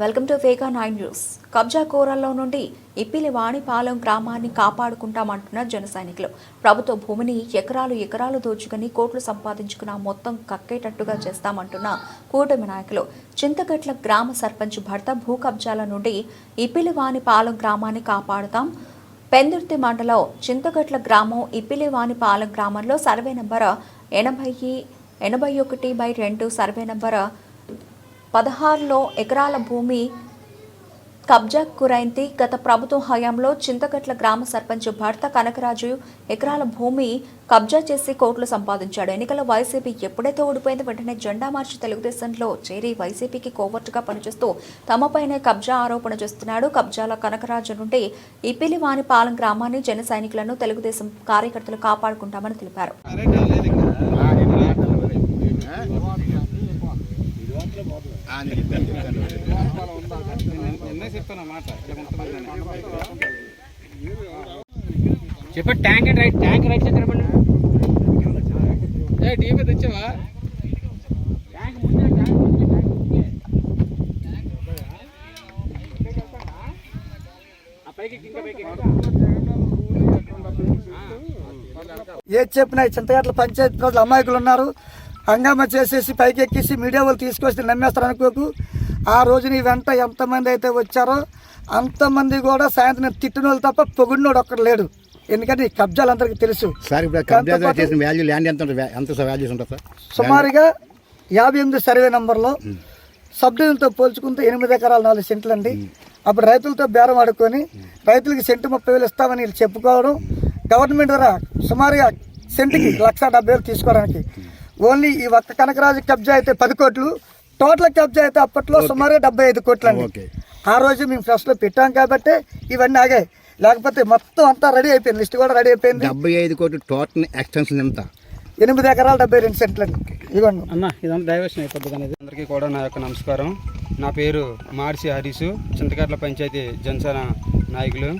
Welcome to Vega nine news. కబ్జా కోరల్లో నుండి ఇప్పిలి వాణిపాలెం గ్రామాన్ని కాపాడుకుంటామంటున్నారు జన సైనికులు. ప్రభుత్వ భూమిని ఎకరాలు ఎకరాలు దోచుకుని కోట్లు సంపాదించుకున్న మొత్తం కక్కేటట్టుగా చేస్తామంటున్న కూటమి నాయకులు. చింతగట్ల గ్రామ సర్పంచ్ భర్త భూ కబ్జాల నుండి ఇప్పిలి వాణిపాలెం గ్రామాన్ని కాపాడుతాం. పెందుర్తి మండలం చింతగట్ల గ్రామం ఇప్పిలివానిపాలెం గ్రామంలో సర్వే నంబర్ ఎనభై ఎనభై ఒకటి బై రెండు సర్వే నంబర్ పదహారులో ఎకరాల భూమి కబ్జాకు గురైంది. గత ప్రభుత్వం హయాంలో చింతగట్ల గ్రామ సర్పంచ్ భర్త కనకరాజు ఎకరాల భూమి కబ్జా చేసి కోట్లు సంపాదించాడు. ఎన్నికల వైసీపీ ఎప్పుడైతే ఓడిపోయిందో వెంటనే జెండా మార్చి తెలుగుదేశంలో చేరి వైసీపీకి కోవర్టుగా పనిచేస్తూ తమపైనే కబ్జా ఆరోపణ చేస్తున్నాడు. కబ్జాల కనకరాజు నుండి ఇపిలివాని పాలెం గ్రామాన్ని జన సైనికులను తెలుగుదేశం కార్యకర్తలు కాపాడుకుంటామని తెలిపారు నిన్నే చెప్తున్నా మాట ఇలా కొంతమంది చెప్పండి tank and right tank right side తిరగండి ఏ డీపీ తెచ్చావా? ట్యాంక్ ముందే ట్యాంక్ ఏది చెప్పినా చింతగట్ల పంచాయతీ ప్రజలు అమాయకులు ఉన్నారు. హంగామా చేసేసి పైకి ఎక్కేసి మీడియా వాళ్ళు తీసుకొస్తే నమ్మేస్తారు అనుకోకు. ఆ రోజు నీ వెంట ఎంతమంది అయితే వచ్చారో అంతమంది కూడా సాయంత్రం తిట్టిన వాళ్ళు తప్ప పొగిడినోడు ఒక్కడు లేడు. ఎందుకంటే ఈ కబ్జాలు అందరికీ తెలుసు. సార్ ఇప్పుడు కబ్జా చేసిన వాల్యూ ల్యాండ్ ఎంత ఉంటుంది ఎంత వాల్యూస్ ఉంటుంది సార్? సుమారుగా యాభై ఎనిమిది సర్వే నంబర్లో సబ్ డివిజన్తో పోల్చుకుంటే ఎనిమిది ఎకరాలు నాలుగు సెంట్లు అండి అప్పుడు రైతులతో బేరం ఆడుకొని రైతులకి సెంటు ముప్పై వేలు ఇస్తామని చెప్పుకోవడం గవర్నమెంట్ ద్వారా సుమారుగా సెంటుకి లక్ష డెబ్బై వేలు తీసుకోవడానికి ఓన్లీ ఈ ఒక్క కనకరాజు కబ్జా అయితే పది కోట్లు టోటల్ కబ్జా అయితే అప్పట్లో సుమారుగా డెబ్బై ఐదు కోట్లు అండి. ఓకే. ఆ రోజు మేము ఫ్రెష్లో పెట్టాం కాబట్టి ఇవన్నీ ఆగాయి లేకపోతే మొత్తం అంతా రెడీ అయిపోయింది లిస్ట్ కూడా రెడీ అయిపోయింది. డెబ్బై ఐదు కోట్లు టోటల్ ఎక్స్టెన్షన్ ఎంత? ఎనిమిది ఎకరాలు డెబ్బై రెండు సెంట్లు అండి. ఇవ్వండి అన్న ఇదంతా డైవర్షన్ అయిపోద్ది అనేది అందరికీ కూడా నా యొక్క నమస్కారం. నా పేరు మార్సి హరీసు చింతకట్ల పంచాయతీ జనసేన నాయకులు.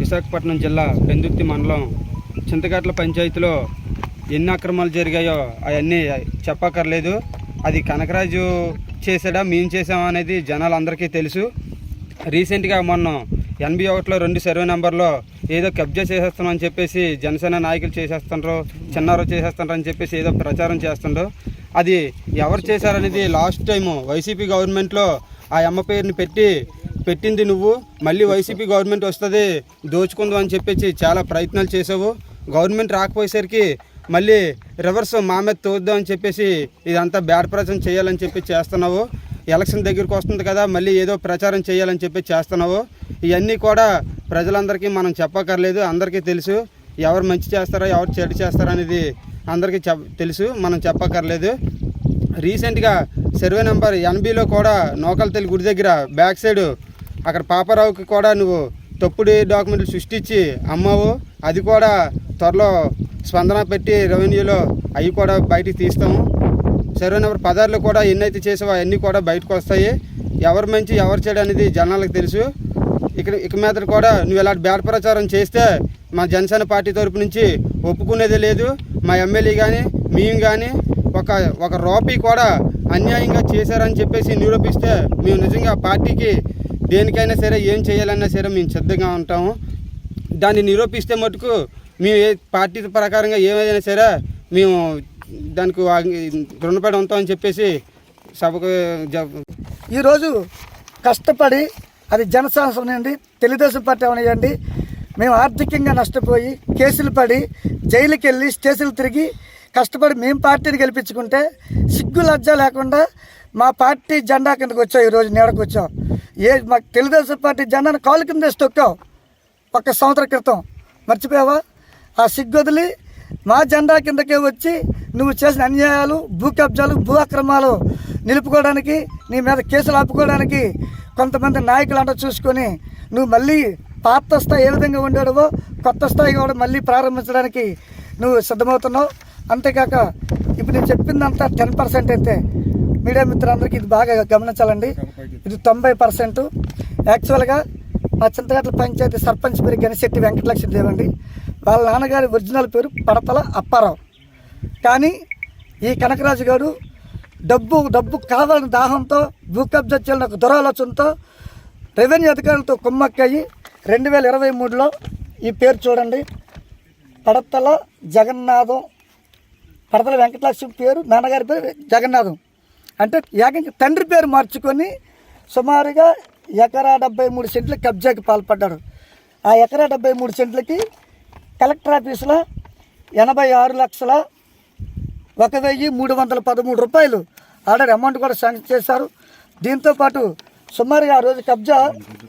విశాఖపట్నం జిల్లా పెందుర్తి మండలం చింతకట్ల పంచాయతీలో ఎన్ని అక్రమాలు జరిగాయో అవన్నీ చెప్పక్కర్లేదు. అది కనకరాజు చేసాడా మేము చేసామా అనేది జనాలందరికీ తెలుసు. రీసెంట్గా మొన్న ఎనభై ఒకటిలో రెండు సర్వే నెంబర్లో ఏదో కబ్జా చేసేస్తున్నాం అని చెప్పేసి జనసేన నాయకులు చేసేస్తుండ్రు చిన్నారు చేసేస్తుండ్రు అని చెప్పేసి ఏదో ప్రచారం చేస్తుండ్రు. అది ఎవరు చేశారనేది లాస్ట్ టైము వైసీపీ గవర్నమెంట్లో ఆ అమ్మ పేరుని పెట్టి పెట్టింది నువ్వు మళ్ళీ వైసీపీ గవర్నమెంట్ వస్తుంది దోచుకుందాం అని చెప్పేసి చాలా ప్రయత్నాలు చేసావు. గవర్నమెంట్ రాకపోయేసరికి మళ్ళీ రివర్స్ మా మీద తోద్దాం అని చెప్పేసి ఇదంతా బ్యాడ్ ప్రచారం చేయాలని చెప్పి చేస్తున్నావు. ఎలక్షన్ దగ్గరికి వస్తుంది కదా మళ్ళీ ఏదో ప్రచారం చేయాలని చెప్పి చేస్తున్నావు. ఇవన్నీ కూడా ప్రజలందరికీ మనం చెప్పక్కర్లేదు అందరికీ తెలుసు. ఎవరు మంచి చేస్తారో ఎవరు చెడు చేస్తారో అనేది అందరికీ చెప్ తెలుసు మనం చెప్పక్కర్లేదు. రీసెంట్గా సర్వే నెంబర్ ఎన్బిలో కూడా నోకల్తెలి గుడి దగ్గర బ్యాక్ సైడ్ అక్కడ పాపారావుకి కూడా నువ్వు తప్పుడు డాక్యుమెంట్లు సృష్టించి అమ్మావు. అది కూడా త్వరలో స్పందన పెట్టి రెవెన్యూలో అవి కూడా బయటికి తీస్తాము. సర్వే నెంబర్ పదార్లు కూడా ఎన్నైతే చేసావో అవన్నీ కూడా బయటకు వస్తాయి. ఎవరు మంచి ఎవరు చెడు అనేది జనాలకు తెలుసు. ఇక ఇక మీద కూడా నువ్వు ఇలాంటి బ్యాడ్ ప్రచారం చేస్తే మా జనసేన పార్టీ తరపు నుంచి ఒప్పుకునేది లేదు. మా ఎమ్మెల్యే కానీ మేము కానీ ఒక ఒక రూపీ కూడా అన్యాయంగా చేశారని చెప్పేసి నిరూపిస్తే మేము నిజంగా పార్టీకి దేనికైనా సరే ఏం చేయాలన్నా సరే మేము సిద్ధంగా ఉంటాము. దాన్ని నిరూపిస్తే మటుకు మేము ఏ పార్టీ ప్రకారంగా ఏమైనా సరే మేము దానికి రుణపడి ఉంటామని చెప్పేసి సభకు ఈరోజు కష్టపడి అది జనసేన అవనివ్వండి తెలుగుదేశం పార్టీ అవనివ్వండి మేము ఆర్థికంగా నష్టపోయి కేసులు పడి జైలుకి వెళ్ళి స్టేషన్లు తిరిగి కష్టపడి మేము పార్టీని గెలిపించుకుంటే సిగ్గు లజ్జ లేకుండా మా పార్టీ జెండా కిందకు వచ్చాం ఈరోజు నీడకు వచ్చాం. ఏ మాకు తెలుగుదేశం పార్టీ జెండాను కాలు కింద వేసి తొక్కాం ఒక సంవత్సరం క్రితం. మర్చిపోయావా? ఆ సిగ్గొదిలి మా జెండా కిందకే వచ్చి నువ్వు చేసిన అన్యాయాలు భూ కబ్జాలు భూ అక్రమాలు నిలుపుకోవడానికి నీ మీద కేసులు ఆపుకోవడానికి కొంతమంది నాయకులు అంట చూసుకొని నువ్వు మళ్ళీ పాత స్థాయి ఏ విధంగా ఉండేవో కొత్త స్థాయి కూడా మళ్ళీ ప్రారంభించడానికి నువ్వు సిద్ధమవుతున్నావు. అంతేకాక ఇప్పుడు నేను చెప్పిందంతా టెన్ పర్సెంట్ అయితే మీడియా మిత్రులందరికీ ఇది బాగా గమనించాలండి. ఇది తొంభై పర్సెంట్. యాక్చువల్గా మా చింతగట్ల పంచాయతీ సర్పంచ్ పేరు గణశెట్టి వెంకటలక్ష్మి దేవండి. వాళ్ళ నాన్నగారి ఒరిజినల్ పేరు పడతల అప్పారావు. కానీ ఈ కనకరాజు గారు డబ్బు డబ్బు కావాలని దాహంతో భూ కబ్జా చేయాలని ఒక దురాలోచనతో రెవెన్యూ అధికారులతో కుమ్మక్కయ్యి రెండు వేల ఇరవై మూడులో ఈ పేరు చూడండి. పడతల జగన్నాథం పడతల వెంకటలక్ష్మి పేరు నాన్నగారి పేరు జగన్నాథం. అంటే ఏకంగా తండ్రి పేరు మార్చుకొని సుమారుగా ఎకరా డెబ్బై మూడు సెంట్లు కబ్జాకి పాల్పడ్డాడు. ఆ ఎకరా డెబ్బై మూడు సెంట్లకి కలెక్టర్ ఆఫీసులో ఎనభై ఆరు లక్షల ఒక వెయ్యి మూడు వందల పదమూడు రూపాయలు ఆర్డర్ అమౌంట్ కూడా శాంక్షన్ చేశారు. దీంతోపాటు సుమారుగా ఆ రోజు కబ్జా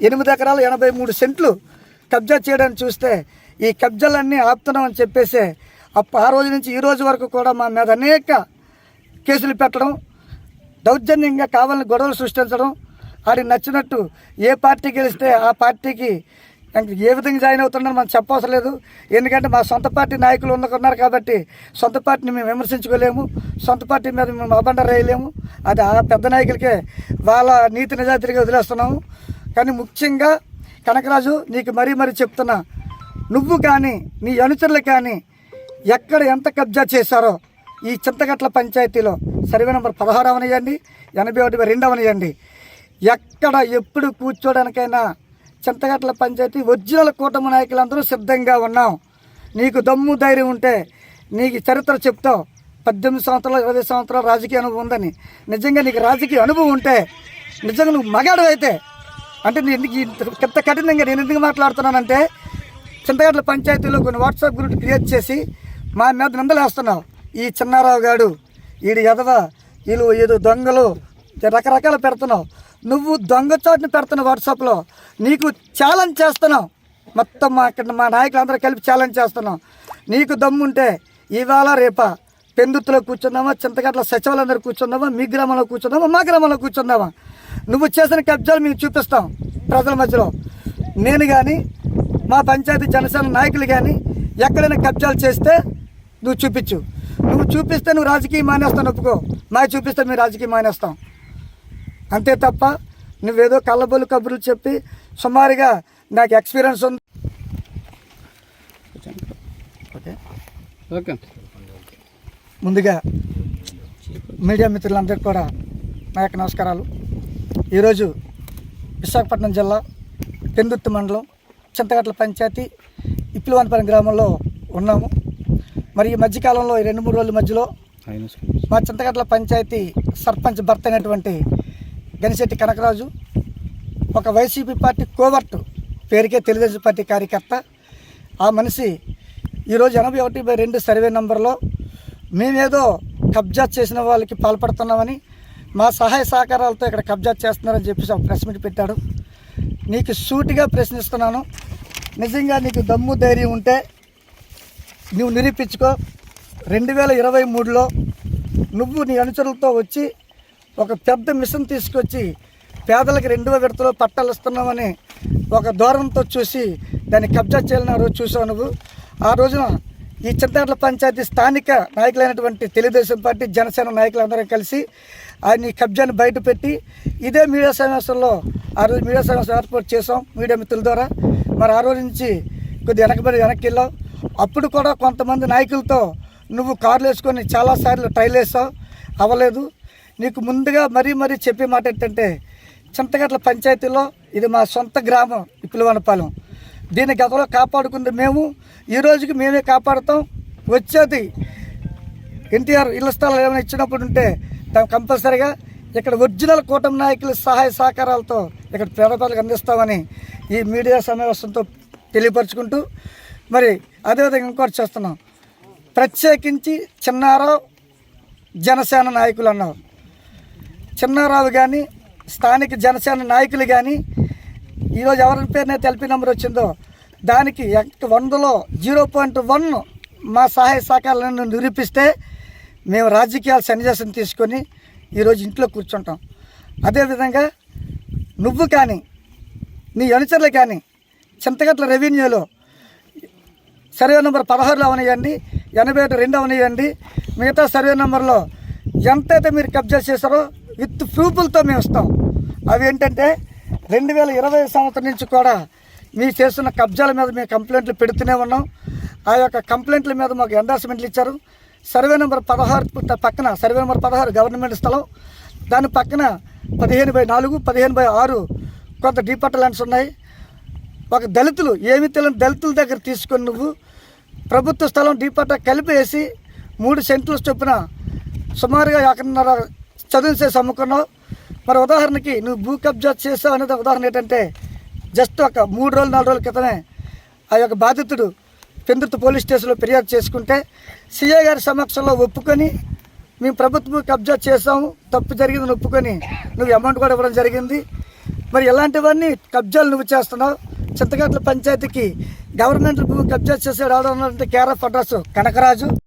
ఎనిమిది ఎకరాలు ఎనభై మూడు సెంట్లు కబ్జా చేయడానికి చూస్తే ఈ కబ్జాలన్నీ ఆపుతున్నామని చెప్పేసి అప్ప ఆ రోజు నుంచి ఈ రోజు వరకు కూడా మా మీద అనేక కేసులు పెట్టడం దౌర్జన్యంగా కావాలని గొడవలు సృష్టించడం ఆడికి నచ్చినట్టు ఏ పార్టీ గెలిస్తే ఆ పార్టీకి ఏ విధంగా జాయిన్ అవుతున్నారో మనం చెప్పవసరం లేదు. ఎందుకంటే మా సొంత పార్టీ నాయకులు ఉన్నారు కాబట్టి సొంత పార్టీని మేము విమర్శించుకోలేము. సొంత పార్టీ మీద మేము అబండ వేయలేము అది ఆ పెద్ద నాయకులకే వాళ్ళ నీతి నిజాతిగా వదిలేస్తున్నాము. కానీ ముఖ్యంగా కనకరాజు నీకు మరీ మరీ చెప్తున్నా నువ్వు కానీ నీ అనుచరులు కానీ ఎక్కడ ఎంత కబ్జా చేశారో ఈ చింతగట్ల పంచాయతీలో సర్వే నెంబర్ పదహారు అవనియండి ఎనభై ఒకటి రెండవనియండి ఎక్కడ ఎప్పుడు కూర్చోడానికైనా చింతగట్ల పంచాయతీ ఒరిజినల్ కూటమి నాయకులందరూ సిద్ధంగా ఉన్నాం. నీకు దమ్ము ధైర్యం ఉంటే నీకు చరిత్ర చెప్తావు పద్దెనిమిది సంవత్సరాలు ఇరవై సంవత్సరాలు రాజకీయ అనుభవం ఉందని. నిజంగా నీకు రాజకీయ అనుభవం ఉంటే నిజంగా నువ్వు మగాడు అయితే అంటే నేను ఎందుకు ఇంత- కఠినంగా నేను ఎందుకు మాట్లాడుతున్నానంటే చింతగట్ల పంచాయతీలో కొన్ని వాట్సాప్ గ్రూప్ క్రియేట్ చేసి మా మీద నిందలేస్తున్నావు. ఈ చిన్నారావు గాడు వీడు ఎదవ వీళ్ళు ఏదో దొంగలు రకరకాలు పెడుతున్నావు. నువ్వు దొంగ చోటుని పెడుతున్నావు వాట్సాప్లో నీకు ఛాలెంజ్ చేస్తున్నావు మొత్తం మా ఇక్కడ మా నాయకులందరూ కలిపి ఛాలెంజ్ చేస్తున్నాం. నీకు దమ్ముంటే ఇవాళ రేపా పెందుతులో కూర్చుందామా చింతగట్ల సచివాలందరూ కూర్చుందామా మీ గ్రామంలో కూర్చుందామా మా గ్రామంలో కూర్చుందామా? నువ్వు చేసిన కబ్జాలు మీకు చూపిస్తాం ప్రజల మధ్యలో. నేను కానీ మా పంచాయతీ జనసేన నాయకులు కానీ ఎక్కడైనా కబ్జాలు చేస్తే నువ్వు చూపించు. నువ్వు చూపిస్తే నువ్వు రాజకీయం మానేస్తాను ఒప్పుకో. మా చూపిస్తే మేము రాజకీయం మానేస్తాం. అంతే తప్ప నువ్వేదో కళ్ళబొల్లు కబుర్లు చెప్పి సుమారుగా నాకు ఎక్స్పీరియన్స్ ఉంది. ఓకే. ఓకే. ముందుగా మీడియా మిత్రులందరికీ కూడా నా యొక్క నమస్కారాలు. ఈరోజు విశాఖపట్నం జిల్లా పెందుర్తి మండలం చింతగట్ల పంచాయతీ ఇప్పులవానపల్లి గ్రామంలో ఉన్నాము. మరి ఈ మధ్యకాలంలో ఈ రెండు మూడు రోజుల మధ్యలో మా చింతగట్ల పంచాయతీ సర్పంచ్ భర్త అయినటువంటి గనిశెట్టి కనకరాజు ఒక వైసీపీ పార్టీ కోవర్ట్ పేరుకే తెలుగుదేశం పార్టీ కార్యకర్త. ఆ మనిషి ఈరోజు ఎనభై ఒకటి బై రెండు సర్వే నంబర్లో మేమేదో కబ్జా చేసిన వాళ్ళకి పాల్పడుతున్నామని మా సహాయ సహకారాలతో ఇక్కడ కబ్జా చేస్తున్నారని చెప్పేసి ఒక ప్రెస్ మీట్ పెట్టాడు. నీకు సూటిగా ప్రశ్నిస్తున్నాను. నిజంగా నీకు దమ్ము ధైర్యం ఉంటే నువ్వు నిరూపించుకో. రెండు వేల ఇరవై మూడులో నువ్వు నీ అనుచరులతో వచ్చి ఒక పెద్ద మిషన్ తీసుకొచ్చి పేదలకు రెండవ విడతలో పట్టాలు ఇస్తున్నామని ఒక దూరంతో చూసి దాన్ని కబ్జా చేయాలని ఆ రోజు చూసావు నువ్వు. ఆ రోజున ఈ చింతగట్ల పంచాయతీ స్థానిక నాయకులైనటువంటి తెలుగుదేశం పార్టీ జనసేన నాయకులందరూ కలిసి ఆయన ఈ కబ్జాని బయటపెట్టి ఇదే మీడియా సమావేశంలో ఆ రోజు మీడియా సమావేశం ఏర్పాటు చేసాం మీడియా మిత్రుల ద్వారా. మరి ఆ రోజు నుంచి కొద్దిగా వెనకబడి వెనక్కి వెళ్ళావు అప్పుడు కూడా కొంతమంది నాయకులతో నువ్వు కార్లు వేసుకొని చాలాసార్లు ట్రైల్ వేసావు. అవ్వలేదు. నీకు ముందుగా మరీ మరీ చెప్పే మాట ఏంటంటే చింతగట్ల పంచాయతీలో ఇది మా సొంత గ్రామం ఇప్పులవనపాలెం దీన్ని గతంలో కాపాడుకుంది మేము. ఈ రోజుకి మేమే కాపాడుతాం. వచ్చేది ఎన్టీఆర్ ఇళ్ళ స్థలాలు ఏమైనా ఇచ్చినప్పుడు ఉంటే దాన్ని కంపల్సరీగా ఇక్కడ ఒరిజినల్ కూటమి నాయకుల సహాయ సహకారాలతో ఇక్కడ పేదపాలకు అందిస్తామని ఈ మీడియా సమావేశంతో తెలియపరుచుకుంటూ మరి అదేవిధంగా ఇంకోటి చేస్తున్నాం. ప్రత్యేకించి చిన్నారావు జనసేన నాయకులు అన్నారు. చిన్నారావు కానీ స్థానిక జనసేన నాయకులు కానీ ఈరోజు ఎవరి పేరునే ఎల్పీ నెంబర్ వచ్చిందో దానికి వందలో జీరో పాయింట్ వన్ మా సహాయ సహకారాలను నిరూపిస్తే మేము రాజకీయాలు సన్నివేశం తీసుకొని ఈరోజు ఇంట్లో కూర్చుంటాం. అదేవిధంగా నువ్వు కానీ నీ అనుచరులు కానీ చింతగట్ల రెవెన్యూలో సర్వే నెంబర్ పదహారులో అవనియండి ఎనభై ఒకటి రెండు అవనియండి మిగతా సర్వే నెంబర్లో ఎంతైతే మీరు కబ్జా చేశారో విత్ ప్రూఫ్లతో మేము ఇస్తాం. అవి ఏంటంటే రెండు వేల ఇరవై సంవత్సరం నుంచి కూడా మీరు చేస్తున్న కబ్జాల మీద మేము కంప్లైంట్లు పెడుతూనే ఉన్నాం. ఆ యొక్క కంప్లైంట్ల మీద మాకు ఎండార్స్మెంట్లు ఇచ్చారు. సర్వే నెంబర్ పదహారు పక్కన సర్వే నెంబర్ పదహారు గవర్నమెంట్ స్థలం. దాని పక్కన పదిహేను బై నాలుగు పదిహేను బై ఆరు కొంత డీపట్ట ల్యాండ్స్ ఉన్నాయి. ఒక దళితులు ఏమి తెలియని దళితుల దగ్గర తీసుకొని నువ్వు ప్రభుత్వ స్థలం డీపట్ట కలిపేసి మూడు సెంట్లు చొప్పున సుమారుగా ఎకరన్నర చదువు చేసి అమ్ముకున్నావు మరి ఉదాహరణకి నువ్వు భూ కబ్జా చేసావు అనేది ఉదాహరణ ఏంటంటే జస్ట్ ఒక మూడు రోజులు నాలుగు రోజుల క్రితమే ఆ యొక్క బాధితుడు పెందుర్తి పోలీస్ స్టేషన్లో ఫిర్యాదు చేసుకుంటే సీఏ గారి సమక్షంలో ఒప్పుకొని మేము ప్రభుత్వం కబ్జా చేసాము తప్పు జరిగిందని ఒప్పుకొని నువ్వు అమౌంట్ కూడా ఇవ్వడం జరిగింది. మరి ఇలాంటివన్నీ కబ్జాలు నువ్వు చేస్తున్నావు. చింతగట్ల పంచాయతీకి గవర్నమెంట్ భూమి కబ్జా చేసే రావడం అంటే కేర్ అడ్రస్ కనకరాజు.